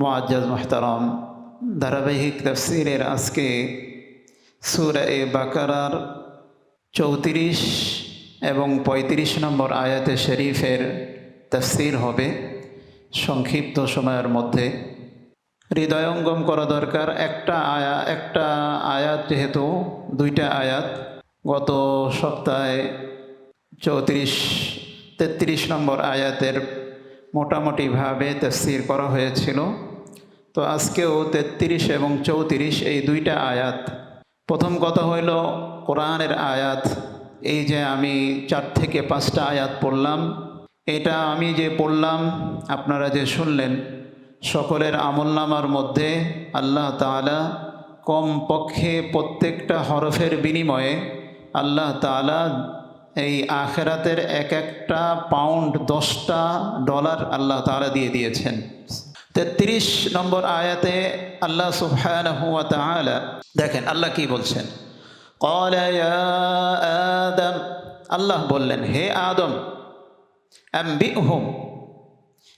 মোয়াজ্জাজ মোহতারম ধারাবাহিক তফসিরের আজকে সুরা এ বাকারার চৌত্রিশ এবং ৩৫ নম্বর আয়াতে শরীফের তফসির হবে সংক্ষিপ্ত সময়ের মধ্যে। হৃদয়ঙ্গম করা দরকার একটা আয়া, একটা আয়াত যেহেতু, দুইটা আয়াত। গত সপ্তাহে চৌত্রিশ, তেত্রিশ নম্বর আয়াতের মোটামুটিভাবে তফসির করা হয়েছিল। তো আজকেও তেত্রিশ এবং চৌত্রিশ এই দুইটা আয়াত। প্রথম কথা হইল কোরআনের আয়াত। এই যে আমি চার থেকে পাঁচটা আয়াত পড়লাম, এটা আমি যে পড়লাম, আপনারা যে শুনলেন, সকলের আমলনামার মধ্যে আল্লাহ তালা কম পক্ষে প্রত্যেকটা হরফের বিনিময়ে আল্লাহ তালা এই আখেরাতের এক একটা পাউন্ড দশটা ডলার আল্লাহ তালা দিয়ে দিয়েছেন। তেত্রিশ নম্বর আয়াতে আল্লাহ সুহান দেখেন আল্লাহ কি বলছেন? আদম। আল্লাহ বললেন, হে আদম আম্বিহুম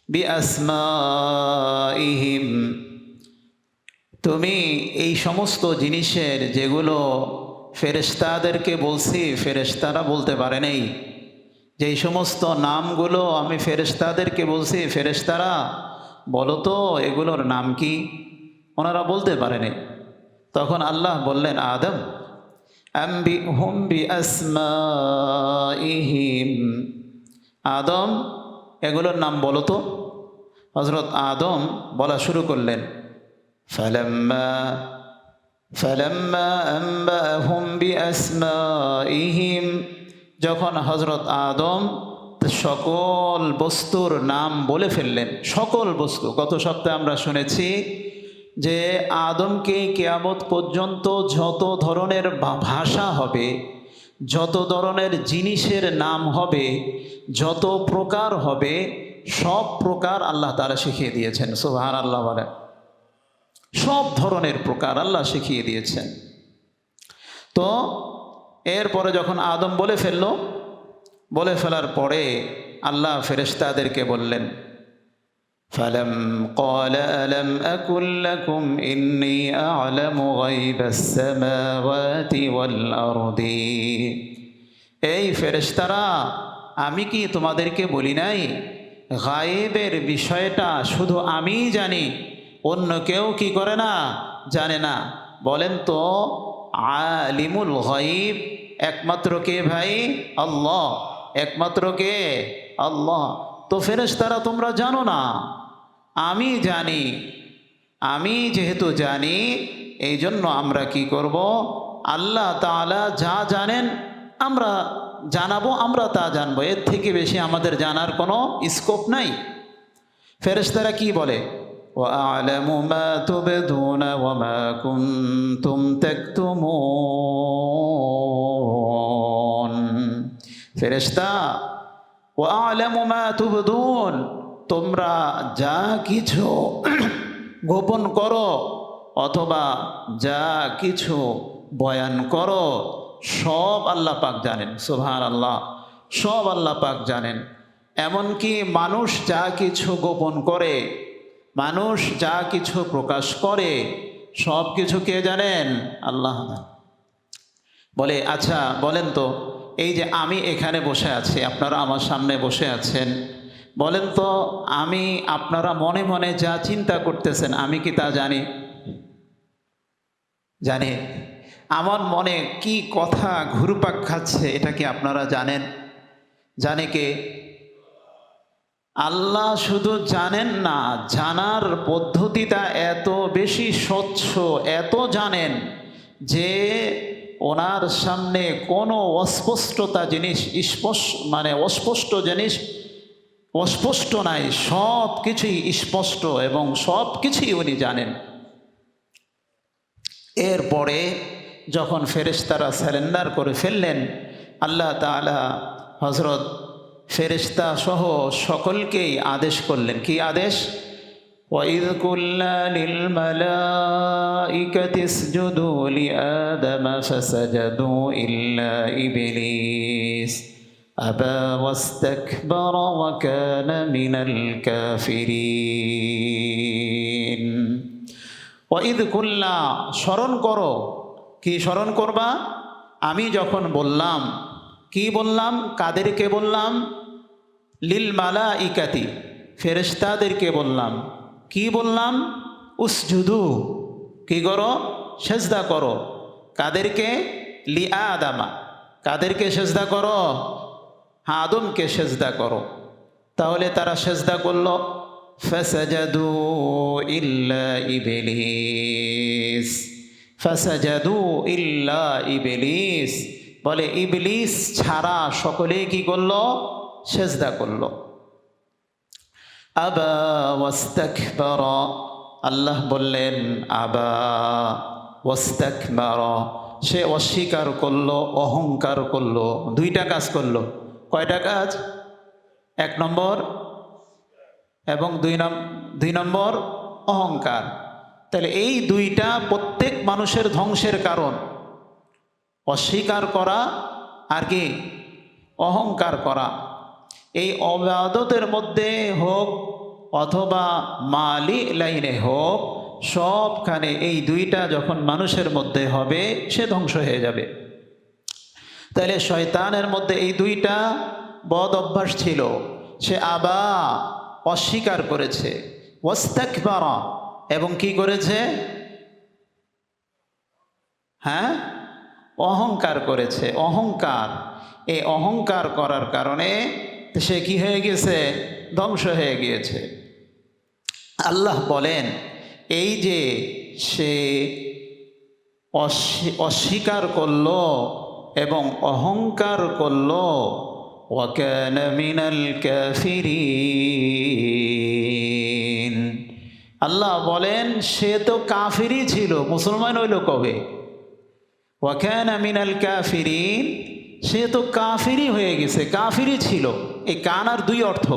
বিআসমাইহিম তুমি এই সমস্ত জিনিসের যেগুলো ফেরেশতাদেরকে বলছি, ফেরেশতারা বলতে পারে নেই। যেই সমস্ত নামগুলো আমি ফেরেশতাদেরকে বলছি, ফেরেশতারা বলো তো এগুলোর নাম কি? ওনারা বলতে পারেনি। তখন আল্লাহ বললেন, আদম অ্যাম্বি হুম্বি আসমাইহিম। আদম, এগুলোর নাম বলো তো। হজরত আদম বলা শুরু করলেন, ফালাম্মা হুম্বি আসমাইহিম যখন হজরত আদম সকল বস্তুর নাম বলে ফেললেন। সকল বস্তু। গত সপ্তাহে আমরা শুনেছি যে আদমকে কেয়ামত পর্যন্ত যত ধরনের ভাষা হবে, যত ধরনের জিনিসের নাম হবে, যত প্রকার হবে, সব প্রকার আল্লাহ তারা শিখিয়ে দিয়েছেন। সুবাহান আল্লাহ বলেন। সব ধরনের প্রকার আল্লাহ শিখিয়ে দিয়েছেন। তো এরপরে যখন আদম বলে ফেলল বলে ফেলার পরে আল্লাহ ফেরেশতাদেরকে বললেন فلم قال ألم أكن لكم إني أعلم غيب السماوات والأرض এই ফেরেশতারা আমি কি তোমাদেরকে বলি নাই গায়েবের বিষয়টা শুধু আমিই জানি অন্য কেউ কি করে না জানে না বলেন তো আলিমুল গাইব একমাত্র কে ভাই আল্লাহ একমাত্র কে আল্লাহ তো ফেরেশতারা তোমরা জানো না আমি জানি আমি যেহেতু জানি এই জন্য আমরা কি করব আল্লাহ তাআলা যা জানেন আমরা জানাবো আমরা তা জানবো এর থেকে বেশি আমাদের জানার কোনো স্কোপ নাই ফেরেশতারা কি বলে وأعلم ما تبدون وما كنتم تكتمون ফেরেস্তা ও আলমা তুবদুন, তোমরা যা কিছু গোপন করো অথবা যা কিছু বয়ান করো, সব আল্লাহ পাক জানেন সুহান আল্লাহ সব আল্লাহ পাক জানেন। এমনকি মানুষ যা কিছু গোপন করে, মানুষ যা কিছু প্রকাশ করে, সব কিছু কে জানেন? আল্লাহ বলে আচ্ছা বলেন তো এই যে আমি এখানে বসে আছি, আপনারা আমার সামনে বসে আছেন। বলেন তো, আমি, আপনারা মনে মনে যা চিন্তা করতেছেন, আমি কি তা জানি? জানি। আমার মনে কি কথা ঘুরপাক খাচ্ছে, এটা কি আপনারা জানেন? জানে কে? আল্লাহ শুধু জানেন না, জানার পদ্ধতিটা এত বেশি স্বচ্ছ, এত জানেন যে ওনার সামনে কোনো অস্পষ্টতা জিনিস, স্পষ্ট মানে অস্পষ্ট জিনিস, অস্পষ্ট নাই, সব কিছুই স্পষ্ট এবং সব কিছুই উনি জানেন। এরপরে যখন ফেরেশতারা স্যালেন্ডার করে ফেললেন, আল্লাহ তাআলা হজরত ফেরেশতা সহ সকলকেই আদেশ করলেন। কি আদেশ? وَإِذْ قُلْنَا لِلْمَلَائِكَةِ اسْجُدُوا لِآدَمَ فَسَجَدُوا إِلَّا إِبْلِيسَ أَبَى وَاسْتَكْبَرَ وَكَانَ مِنَ الْكَافِرِينَ ওঈদ কুল্লা স্মরণ করো কি স্মরণ করবা আমি যখন বললাম কি বললাম কাদেরকে বললাম লিল মালা ইকাতি ফেরেশতাদেরকে বললাম কি বললাম? উসজুদু। কি করো? সেজদা করো। কাদেরকে? লি আদামা। কাদেরকে সেজদা করো? হ্যাঁ আদমকে সেজদা করো। তাহলে তারা সেজদা করল। ফাসাজাদু ইল্লা ইবলিস। ফাসাজাদু ইল্লা ইবলিস। বলে ইবলিস ছাড়া সকলেই কি করল? সেজদা করল। আবা আল্লাহ বললেন, আবা সে অস্বীকার করল, অহংকার করল, দুইটা কাজ করল। কয়টা কাজ? এক নম্বর এবং দুই নম, দুই নম্বর অহংকার। তাহলে এই দুইটা প্রত্যেক মানুষের ধ্বংসের কারণ। অস্বীকার করা আর কি? অহংকার করা। এই অবাদতের মধ্যে হোক অথবা মালি লাইনে হোক, সবখানে এই দুইটা যখন মানুষের মধ্যে হবে, সে ধ্বংস হয়ে যাবে। তাহলে শয়তানের মধ্যে এই দুইটা বদ অভ্যাস ছিল। সে আবা অস্বীকার করেছে। ওয়াস্তাকবারা। এবং কি করেছে? হ্যাঁ? অহংকার করেছে। অহংকার। এই অহংকার করার কারণে সে কি হয়ে গেছে? ধ্বংস হয়ে গিয়েছে। আল্লাহ বলেন, এই যে সে অস্বী- অস্বীকার করল এবং অহংকার করল, ওয়াকান মিনাল আল্লাহ বলেন, সে তো কাফিরই ছিল, মুসলমান হইল কবে? ওয়াকান মিনাল কাফিরিন, সে তো কাফিরই হয়ে গেছে, কাফিরই ছিল। এই কানার দুই অর্থ।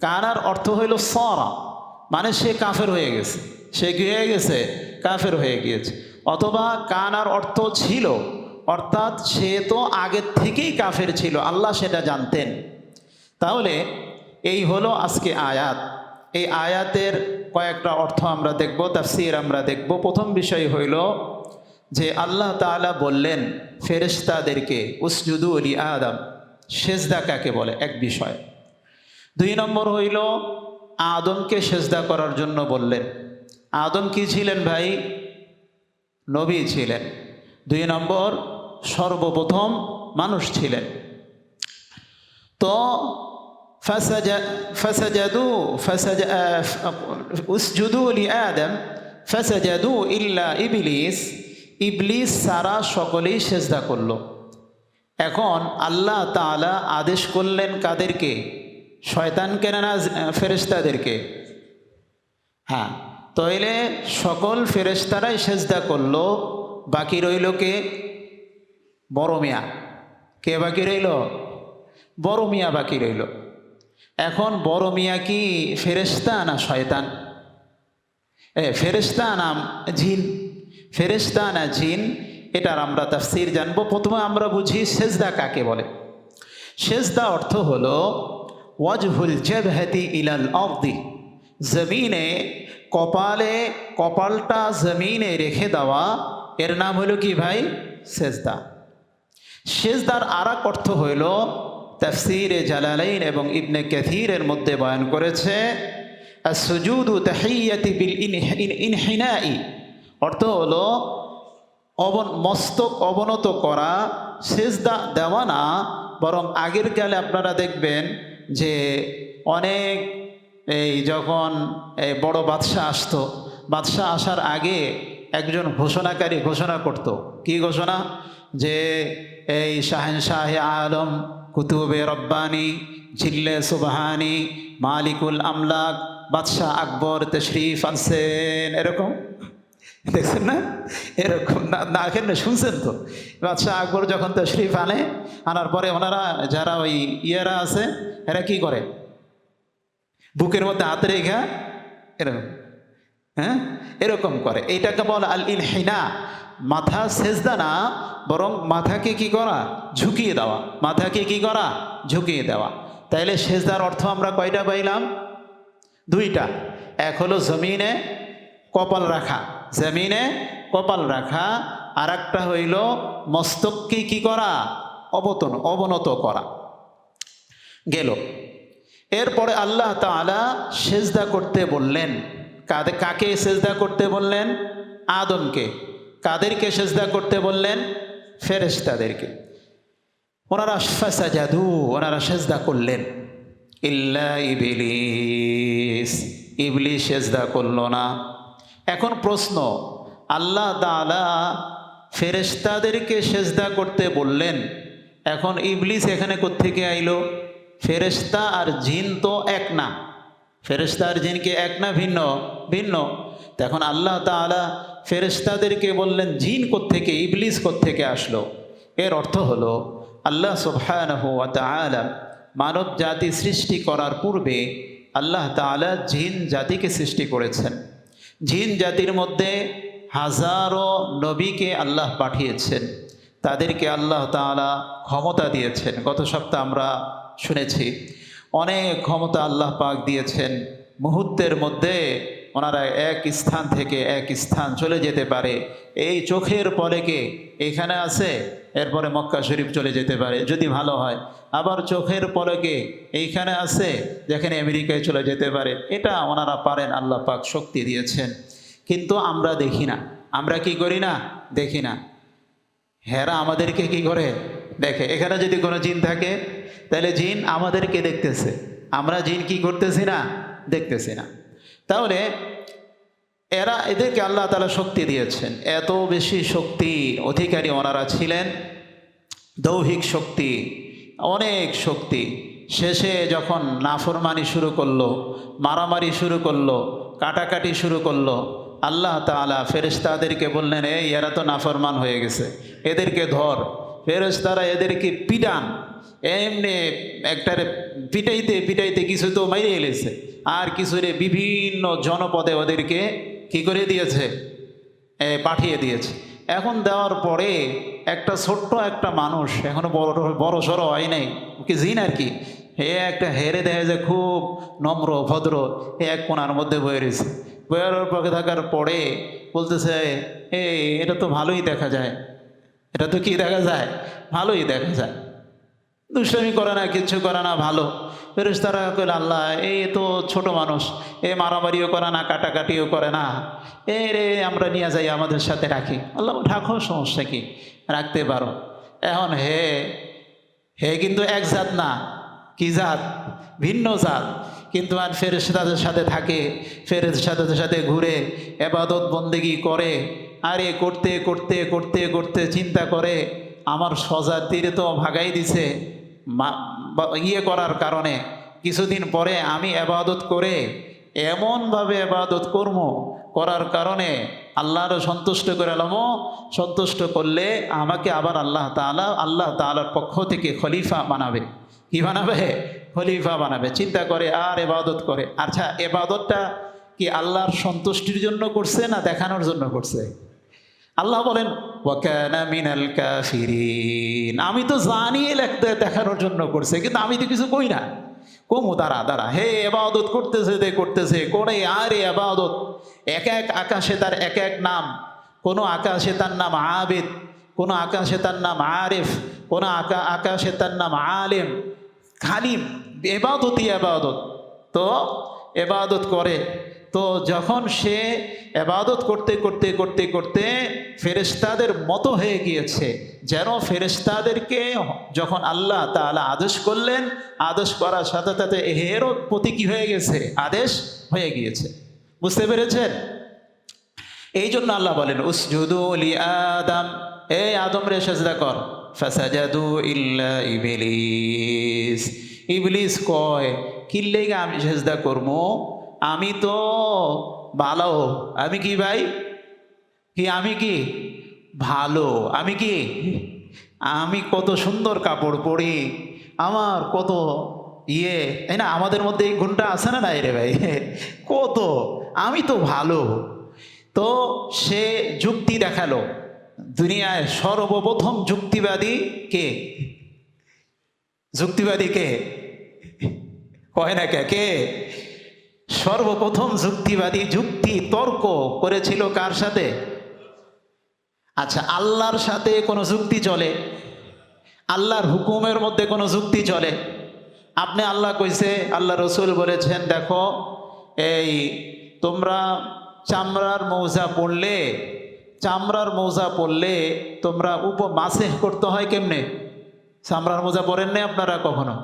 কানার অর্থ হইল সরা মানে সে কাফের হয়ে গেছে। সে কি হয়ে গেছে? কাফের হয়ে গিয়েছে। অথবা কানার অর্থ ছিল, অর্থাৎ সে তো আগের থেকেই কাফের ছিল, আল্লাহ সেটা জানতেন। তাহলে এই হলো আজকে আয়াত। এই আয়াতের কয়েকটা অর্থ আমরা দেখব, তাফসির আমরা দেখব। প্রথম বিষয় হইল যে আল্লাহ তাআলা বললেন, ফেরেশতাদেরকে, উসজুদু আলী আদম। সেজদা কাকে বলে এক বিষয় দুই নম্বর হইল আদমকে সেজদা করার জন্য বললেন আদম কি ছিলেন ভাই নবী ছিলেন দুই নম্বর সর্বপ্রথম মানুষ ছিলেন তো فسج- فسجدوا فسج آه، اسجدوا لآدم فسجدوا إلا إبليس ইবলিস সারা সকলেই সেজদা করল এখন আল্লাহ তাআলা আদেশ করলেন কাদেরকে? শয়তান না ফেরেশতাদেরকে? হ্যাঁ তাইলে সকল ফেরেশতারাই সেজদা করল, বাকি রইল কে? বড় মিয়া। কে বাকি রইল? বড় মিয়া বাকি রইল। এখন বড় মিয়া কি ফেরেশতা না শয়তান? এ, ফেরেশতা না জিন? ফেরেশতা না জিন এটার আমরা তাফসির জানব। প্রথমে আমরা বুঝি সেজদা কাকে বলে? সেজদা অর্থ হলো, ওয়াজহুল জবহাতি ইলাল অর্দি জমিনে কপালে, কপালটা জমিনে রেখে দেওয়া, এর নাম হলো কি ভাই? সেজদা। সেজদার আর এক অর্থ হইল তাফসিরে জালালাইন এবং ইবনে ক্যাথিরের মধ্যে বয়ান করেছে সুজুদু তাহিয়াতি বিল ইনহ- ইন- ইনহিনাই অর্থ হলো অবন, মস্তক অবনত করা সেজদা দেওয়া না, বরং আগের কালে আপনারা দেখবেন যে অনেক এই যখন এই বড় বাদশাহ আসতো, বাদশাহ আসার আগে একজন ঘোষণাকারী ঘোষণা করত। কি ঘোষণা? যে এই শাহেন শাহে আলম কুতুবে রব্বানি জিল্লে সুবাহানি, মালিকুল আমলাক, বাদশাহ আকবর, তশরিফ আনসেন, এরকম। দেখছেন না? এরকম না শুনছেন তো? বাদশাহ আকবর যখন তশরিফ আনে, আনার পরে ওনারা যারা ওই ইয়েরা আছে, এরা কি করে? বুকের মধ্যে হাত রেখা, এরকম। হ্যাঁ? এরকম করে। এইটাকে বলে আল ইনহিনা মাথা সেজদা না, বরং মাথাকে কি করা? ঝুঁকিয়ে দেওয়া। মাথাকে কি করা? ঝুঁকিয়ে দেওয়া। তাইলে সেজদার অর্থ আমরা কয়টা পাইলাম? দুইটা। এক হলো জমিনে কপাল রাখা। জমিনে কপাল রাখা। আর একটা হইল মস্তককে কি করা? অবতন, অবনত করা। গেল। এরপরে আল্লাহ তাআলা সেজদা করতে বললেন। কাদে, কাকে সেজদা করতে বললেন? আদমকে। কাদেরকে সেজদা করতে বললেন? ফেরেশতাদেরকে। ওনারা ফাসা জাদু ওনারা সেজদা করলেন। ইল্লা ইবলিস। ইবলিস সেজদা করল না। এখন প্রশ্ন, আল্লাহ তাআলা ফেরেশতাদেরকে সেজদা করতে বললেন, এখন ইবলিস এখানে কোত্থেকে আইলো? ফেরেশতা আর জিন তো এক না। ফেরেশতা আর জিনকে এক না, ভিন্ন ভিন্ন। তো এখন আল্লাহ তাআলা ফেরেশতাদেরকে বললেন, জিন কোত্থেকে, ইবলিস কোত্থেকে আসলো? এর অর্থ হলো, আল্লাহ সুবহানাহু ওয়া তাআলা মানব জাতি সৃষ্টি করার পূর্বে আল্লাহ তাআলা জিন জাতিকে সৃষ্টি করেছেন। জিন জাতির মধ্যে হাজারো নবীকে আল্লাহ পাঠিয়েছেন। তাদেরকে আল্লাহ তাআলা ক্ষমতা দিয়েছেন। গত সপ্তাহ আমরা শুনেছি, অনেক ক্ষমতা আল্লাহ পাক দিয়েছেন। মুহূর্তের মধ্যে ওনারা এক স্থান থেকে এক স্থান চলে যেতে পারে। এই চোখের পলেকে এখানে আছে এরপরে মক্কা শরীফ চলে যেতে পারে, যদি ভালো হয়। আবার চোখের পলকে এইখানে আছে, যেখানে আমেরিকায় চলে যেতে পারে। এটা ওনারা পারেন, আল্লাহ পাক শক্তি দিয়েছেন। কিন্তু আমরা দেখি না। আমরা কি করি না? দেখি না। হেরা আমাদেরকে কি করে? দেখে। এখানে যদি কোনো জিন থাকে, তাহলে জিন আমাদেরকে দেখতেছে। আমরা জিন কি করতেছি না? দেখতেছি না। তাহলে এরা এদেরকে আল্লাহ তালা শক্তি দিয়েছেন। এত বেশি শক্তি অধিকারী ওনারা ছিলেন, দৌহিক শক্তি, অনেক শক্তি। শেষে যখন নাফরমানি শুরু করল, মারামারি শুরু করল, কাটাকাটি শুরু করল, আল্লাহ তাআলা ফেরেশতাদেরকে বললেন, এই, এরা তো নাফরমান হয়ে গেছে, এদেরকে ধর। ফেরেশতারা এদেরকে পিটান। এমনি একটারে পিটাইতে পিটাইতে কিছু তো মাইরে এলেছে আর কিছুরে বিভিন্ন জনপদে ওদেরকে কি করে দিয়েছে? এ, পাঠিয়ে দিয়েছে। এখন দেওয়ার পরে একটা ছোট্ট একটা মানুষ এখনও বড় বড় সড়ো হয় নাই কি জিন আর কি? হে একটা হেরে দেয় যে খুব নম্র ভদ্র এ এক কোনার মধ্যে বয়ে রয়েছে। বয়ার পক্ষে থাকার পরে বলতেছে এই এটা তো ভালোই দেখা যায়। এটা তো কি দেখা যায়? ভালোই দেখা যায়। দুষ্টামি করে না, কিচ্ছু করে না, ভালো। ফেরেস তারা কইল, আল্লাহ, এই তো ছোট মানুষ এ মারামারিও করে না, কাটাকাটিও করে না। এ রে, আমরা নিয়ে যাই, আমাদের সাথে রাখি। আল্লাহ, রাখো, সমস্যা কি? রাখতে পারো। এখন হে হে কিন্তু এক জাত না, কি জাত? ভিন্ন জাত। কিন্তু আর ফেরেস তাদের সাথে থাকে ফেরেস সাথে সাথে ঘুরে, এবাদত বন্দেগি করে, আরে করতে করতে করতে করতে চিন্তা করে আমার স্বজাতির তো ভাগাই দিছে। ইয়ে করার কারণে কিছুদিন পরে আমি এবাদত করে এমনভাবে এবাদত কর্ম করার কারণে আল্লাহরও সন্তুষ্ট করে সন্তুষ্ট করলে আমাকে আবার আল্লাহ তাআলা, আল্লাহ তাআলার পক্ষ থেকে খলিফা বানাবে। কি বানাবে? খলিফা বানাবে। চিন্তা করে আর এবাদত করে। আচ্ছা এবাদতটা কি আল্লাহর সন্তুষ্টির জন্য করছে না দেখানোর জন্য করছে? আল্লাহ বলেন আমি তো জানি লেখতে দেখানোর জন্য করছে, কিন্তু আমি তো কিছু কই না। কমু, দাঁড়া দাঁড়া। হে, এবাদত করতেছে দে, করতেছে। করে আরে, এবাদত। এক এক আকাশে তার এক এক নাম। কোনো আকাশে তার নাম আবেদ, কোনো আকাশে তার নাম আরেফ, কোনো আকা আকাশে তার নাম আলেম, খালিম। এবাদতই এবাদত। তো, এবাদত করে। তো যখন সে এবাদত করতে করতে করতে করতে ফেরেশতাদের মতো হয়ে গিয়েছে, যেন ফেরেশতাদেরকে যখন আল্লাহ তাআলা আদেশ করলেন, আদেশ করার সাথে সাথে এরও প্রতি কি হয়ে গেছে? আদেশ হয়ে গিয়েছে। বুঝতে পেরেছেন? এই জন্য আল্লাহ বলেন, উসজুদু লি আদম। এই আদম রে সেজদা কর। ফাসাজাদু ইল্লা ইবলিস। ইবলিস কয় কিল্লেগা আমি সেজদা করব? আমি তো ভালো, আমি কি ভাই? কি আমি কি ভালো, আমি কি? আমি কত সুন্দর কাপড় পরি, আমার কত ইয়ে তাই না, আমাদের মধ্যে এই গুণটা আছে না নাই রে ভাই? কত, আমি তো ভালো। তো সে যুক্তি দেখাল, দুনিয়ায় সর্বপ্রথম যুক্তিবাদী কে? যুক্তিবাদী কে? কয় না কে? কে? সর্বপ্রথম যুক্তিবাদী যুক্তি তর্ক করেছিল কার সাথে? আচ্ছা আল্লাহর সাথে কোনো যুক্তি চলে? আল্লাহর হুকুমের মধ্যে কোনো যুক্তি চলে? আপনি আল্লাহ কইছে, আল্লাহ রসুল বলেছেন, দেখো, এই তোমরা চামড়ার মৌজা পড়লে, চামড়ার মৌজা পড়লে তোমরা উপ মাসে করতে হয় কেমনে? চামড়ার মোজা পরেন নাই আপনারা কখনো?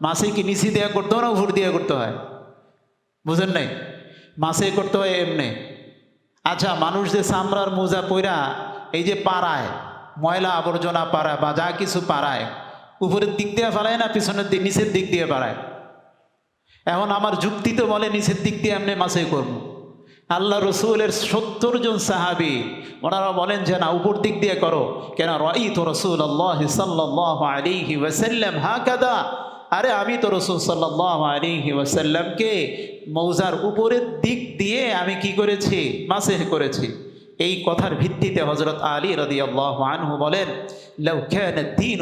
মাসে কি নিচি দেওয়া করতে হয় না উপর দিয়ে করতে হয়? বুঝেন নাই? মাসে করতে হয় এমনি। আচ্ছা মানুষ যে চামড়ার মোজা পইরা এই যে পাড়ায়, ময়লা আবর্জনা পাড়ায় বা যা কিছু পাড়ায়, উপরের দিক দিয়ে ফেলায় না পিছনের দিক, নিচের দিক দিয়ে পাড়ায় এখন আমার যুক্তি তো বলে নিচের দিক দিয়ে এমনি মাসে করব। আল্লাহ রসুলের সত্তর জন সাহাবি, ওনারা বলেন যে, না, উপর দিক দিয়ে করো। কেন? রই তো রসুল আল্লাহ সাল্লাহ কাদা আরে, আমি তো রসুল সাল্লাহ আলিহি ওয়াসাল্লামকে মৌজার উপরের দিক দিয়ে আমি কি করেছি? মাসেহ করেছি। এই কথার ভিত্তিতে হজরত আলী রদি আনহু বলেন দিন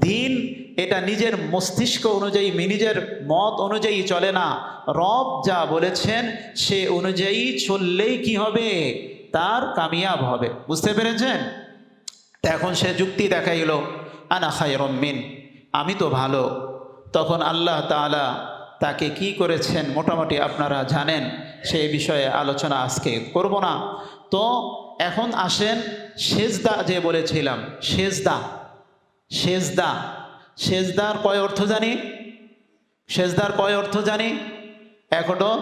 দিন এটা নিজের মস্তিষ্ক অনুযায়ী নিজের মত অনুযায়ী চলে না। রব যা বলেছেন সে অনুযায়ী চললেই কি হবে? তার কামিয়াব হবে। বুঝতে পেরেছেন? এখন সে যুক্তি দেখাইল, আনা খাই রম্মিন আমি তো ভালো। তখন আল্লাহ তাআলা তাকে কি করেছেন মোটামুটি আপনারা জানেন সেই বিষয়ে আলোচনা আজকে করব না। তো এখন আসেন সেজদা যে বলেছিলাম, সেজদা সেজদা, সেজদার কয় অর্থ জানি? সেজদার কয় অর্থ জানি? এখনও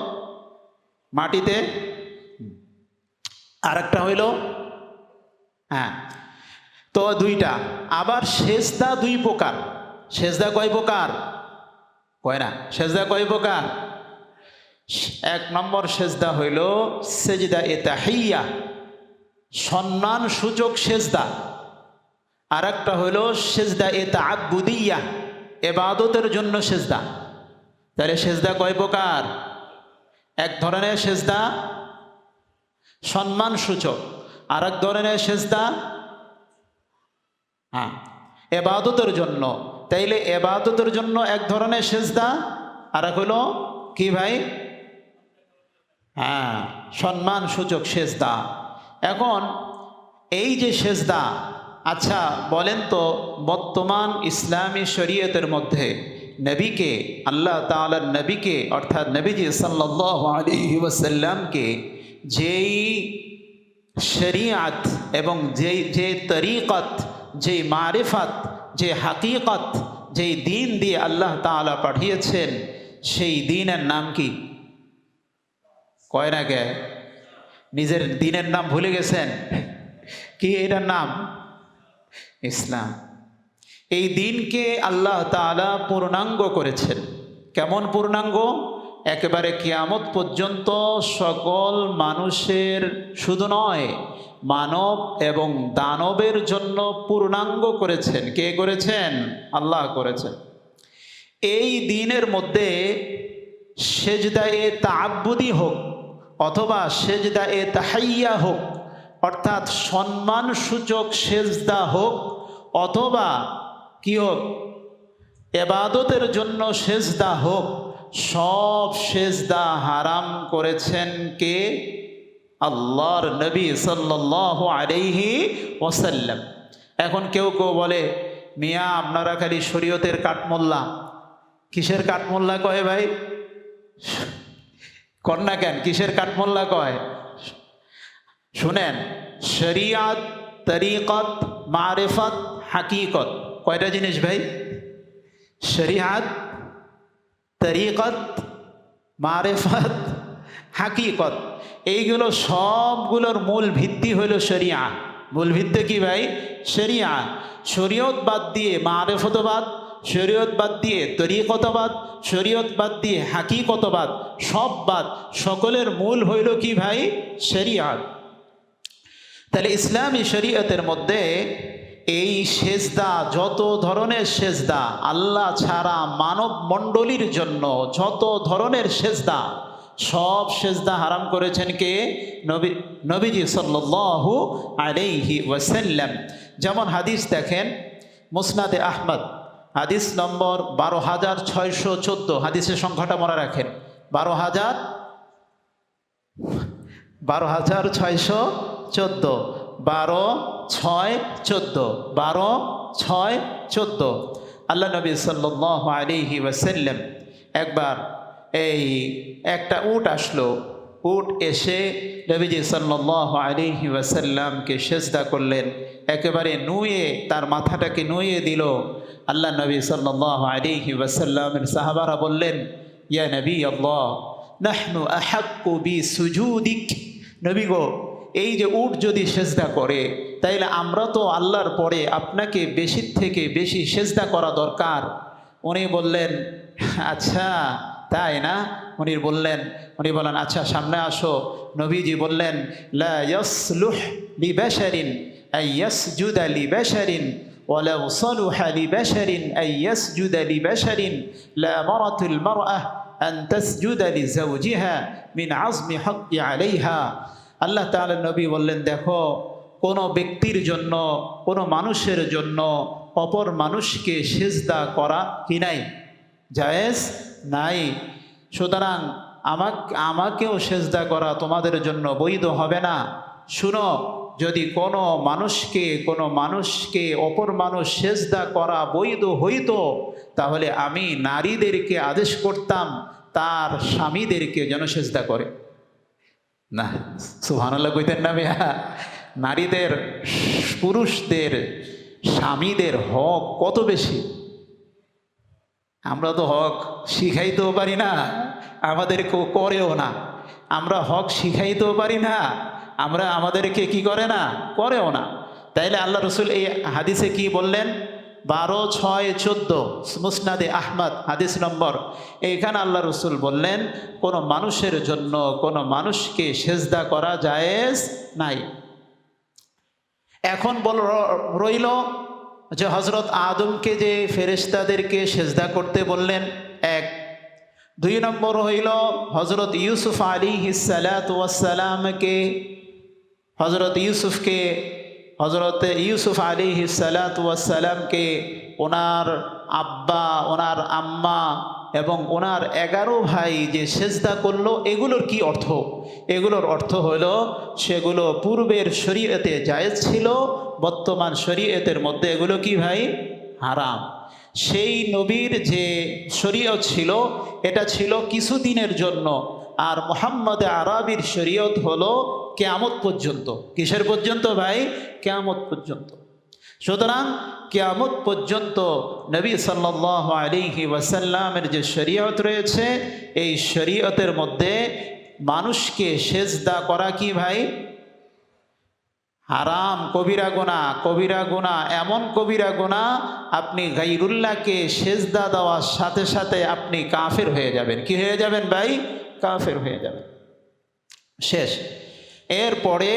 মাটিতে আর একটা হইল হ্যাঁ তো দুইটা, আবার সেজদা দুই প্রকার, সেজদা কয় প্রকার? কয় না? সেজদা কয় প্রকার? এক নম্বর সেজদা হইল সেজদা এ তাহিয়া সম্মান সূচক সেজদা। আর একটা হইল সেজদা এ তাবুদিয়া এবাদতের জন্য সেজদা। তাহলে সেজদা কয় প্রকার? এক ধরনের সেজদা সম্মান সূচক আর এক ধরনের সেজদা হ্যাঁ এবাদতের জন্য। তাইলে এবাদতের জন্য এক ধরনের সেজদা আর এক হলো কি ভাই? হ্যাঁ সম্মান সূচক সেজদা। এখন এই যে সেজদা আচ্ছা বলেন তো বর্তমান ইসলামী শরীয়তের মধ্যে নবীকে, আল্লাহ তালার নবীকে, অর্থাৎ নবীজি সাল্লাহ আলী যেই শরিয়াত এবং যেই, যে তরিকত, যেই মারিফত যে হাকিকত, যেই দিন দিয়ে আল্লাহ তাআলা পাঠিয়েছেন, সেই দিনের নাম কি? কয় না গে নিজের দিনের নাম ভুলে গেছেন? কি এটার নাম? ইসলাম। এই দিনকে আল্লাহ তাআলা পূর্ণাঙ্গ করেছেন। কেমন পূর্ণাঙ্গ? একেবারে কিয়ামত পর্যন্ত সকল মানুষের শুধু নয়, মানব এবং দানবের জন্য পূর্ণাঙ্গ করেছেন। কে করেছেন? আল্লাহ করেছেন। এই দিনের মধ্যে সেজদা এ তাব্বুদি হোক অথবা সেজদা এ তাহাইয়া হোক, অর্থাৎ সম্মান সূচক সেজদা হোক অথবা কি হোক, এবাদতের জন্য সেজদা হোক সব সেজদা হারাম করেছেন কে? আল্লাহর নবী সাল্লাহ আলাইহি ওসাল্লাম এখন কেউ কেউ বলে, মিয়া, আপনারা খালি শরীয়তের কাঠমোল্লা। কিসের কাঠমোল্লা কয় ভাই? কন্যা কেন, কিসের কাঠমোল্লা কয়? শুনেন, শরিয়াত, তরিকত, মারেফত, হাকিকত। কয়টা জিনিস ভাই? শরিয়াত তরিকত, মারেফত, হাকিকত, এইগুলো সবগুলোর মূল ভিত্তি হইল শরিয়া। মূল ভিত্তি কি ভাই? শরিয়া। শরীয়ত বাদ দিয়ে মারেফতবাদ, শরীয়ত বাদ দিয়ে তরিকতবাদ, শরীয়ত বাদ দিয়ে হাকিকতবাদ, সব বাদ। সকলের মূল হইল কি ভাই? শরিয়াত তাহলে ইসলামী শরীয়তের মধ্যে এই সেজদা, যত ধরনের সেজদা, আল্লাহ ছাড়া মানব মণ্ডলীর জন্য যত ধরনের সেজদা, সব সেজদা হারাম করেছেন কে? নবী, নবীজি সাল্লু আলাইহি ওয়াসাল্লাম। যেমন হাদিস দেখেন, মুসনাদে আহমদ, হাদিস নম্বর বারো হাজার ছয়শো চোদ্দ হাদিসের সংখ্যাটা মনে রাখেন, বারো হাজার বারো হাজার ছয়শো চোদ্দ, বারো ছয় চোদ্দ, বারো ছয় চোদ্দ। আল্লাহ নবী সাল্লাহ আলিহি ওয়াসাল্লাম একবার এই একটা উট আসলো। উট এসে নবীজি সাল্লাহ আলিহি ওয়াসাল্লামকে সেজদা করলেন। একেবারে নুয়ে, তার মাথাটাকে নুয়ে দিল। আল্লাহ নবী সাল্লাহ আলিহি ওয়াসাল্লামের সাহাবারা বললেন, ইয়া নবী আল্লাহ, নাহনু আহাক্কু বি সুজুদিক। নবী গো, এই যে উট যদি সেজদা করে তাইলে আমরা তো আল্লাহর পরে আপনাকে বেশি থেকে বেশি সেজদা করা দরকার উনি বললেন আচ্ছা তাই না উনি বললেন উনি বলেন আচ্ছা সামনে আসো নবীজি বললেন লা ইয়াসলুহ লিবাশারিন আই ইয়াসজুদা লিবাশারিন ولو صلح لبشر أن يسجد لبشر لأمرت المرأة أن تسجد لزوجها من عظم حق عليها আল্লাহ তাআলা নবী বললেন দেখো কোনো ব্যক্তির জন্য, কোনো মানুষের জন্য অপর মানুষকে সেজদা করা কি নাই? জায়েজ? নাই। সুতরাং আমাকে, আমাকেও সেজদা করা তোমাদের জন্য বৈধ হবে না। শুনো, যদি কোনো মানুষকে কোনো মানুষকে অপর মানুষ সেজদা করা বৈধ হইতো, তাহলে আমি নারীদেরকে আদেশ করতাম, তার স্বামীদেরকে যেন সেজদা করে। না সুহানাল্লাহ কইতেন না মিয়া। নারীদের, পুরুষদের, স্বামীদের হক কত বেশি? আমরা তো হক শিখাইতেও পারি না, আমাদের কেউ করেও না। আমরা হক শিখাইতেও পারি না, আমরা আমাদেরকে কি করে না? করেও না। তাইলে আল্লাহ রসুল এই হাদিসে কি বললেন? বারো, ছয়, চোদ্দ মুসনাদে আহমদ, হাদিস নম্বর। এইখানে আল্লাহ রসুল বললেন, কোনো মানুষের জন্য কোনো মানুষকে সেজদা করা জায়েজ নাই। এখন বল রইল যে হজরত আদমকে যে ফেরেশতাদেরকে সেজদা করতে বললেন, এক। দুই নম্বর হইল হজরত ইউসুফ আলী হিসালাতামকে হজরত ইউসুফকে হজরত ইউসুফ আলী হিসালাতামকে ওনার আব্বা, ওনার আম্মা এবং ওনার এগারো ভাই যে সেজদা করল, এগুলোর কি অর্থ? এগুলোর অর্থ হলো, সেগুলো পূর্বের শরীয়তে জায়েজ ছিল, বর্তমান শরীয়তের মধ্যে এগুলো কি ভাই? হারাম। সেই নবীর যে শরীয়ত ছিল, এটা ছিল কিছুদিনের জন্য। আর মোহাম্মদ আরবির শরীয়ত হলো কেয়ামত পর্যন্ত। কিসের পর্যন্ত ভাই? কেয়ামত পর্যন্ত। সুতরাং কেয়ামত পর্যন্ত নবী সাল্লাহ আলিহি ওয়াসাল্লামের যে শরীয়ত রয়েছে, এই শরীয়তের মধ্যে মানুষকে সেজদা করা কি ভাই? হারাম, কবিরা গোনা কবিরা গোনা এমন কবিরা গোনা আপনি গাইরুল্লাহকে সেজদা দেওয়ার সাথে সাথে আপনি কাফের হয়ে যাবেন। কি হয়ে যাবেন ভাই? কাফের হয়ে যাবেন। শেষ। এরপরে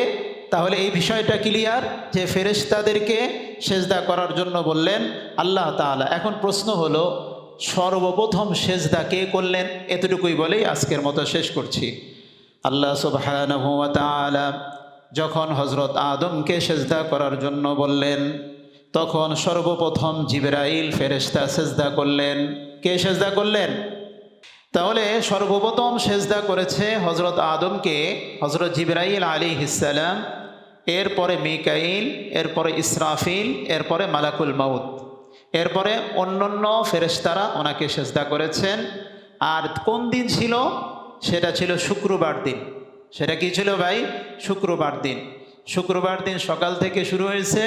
তাহলে এই বিষয়টা ক্লিয়ার যে ফেরেশতাদেরকে সেজদা করার জন্য বললেন, আল্লাহ তাআলা, এখন প্রশ্ন হলো, সর্বপ্রথম সেজদা কে করলেন? এতটুকুই বলেই আজকের মতো শেষ করছি। আল্লাহ ওয়া যখন হজরত আদমকে সেজদা করার জন্য বললেন, তখন সর্বপ্রথম জিবরাইল ফেরেশতা সেজদা করলেন। কে সেজদা করলেন? তাহলে সর্বপ্রথম সেজদা করেছে হজরত আদমকে হজরত জিবরাইল আলী ইসালাম এরপরে মিকাইল, এরপরে ইসরাফিল, এরপরে মালাকুল মাউদ এরপরে অন্যান্য ফেরেস্তারা ওনাকে সেজদা করেছেন। আর কোন দিন ছিল? সেটা ছিল শুক্রবার দিন। সেটা কি ছিল ভাই? শুক্রবার দিন। শুক্রবার দিন সকাল থেকে শুরু হয়েছে,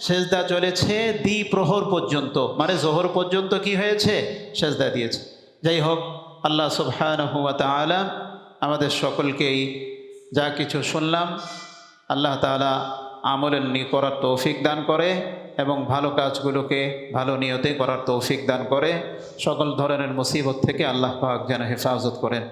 সেজদা চলেছে দ্বিপ্রহর পর্যন্ত। মানে জোহর পর্যন্ত কি হয়েছে? সেজদা দিয়েছে। যাই হোক, আল্লাহ সুবহানাহু ওয়া তাআলা আমাদের সকলকেই যা কিছু শুনলাম আল্লাহ তালা আমলের নি করার তৌফিক দান করে এবং ভালো কাজগুলোকে ভালো নিয়তে করার তৌফিক দান করে। সকল ধরনের মুসিবত থেকে আল্লাহ পাক যেন হেফাজত করেন।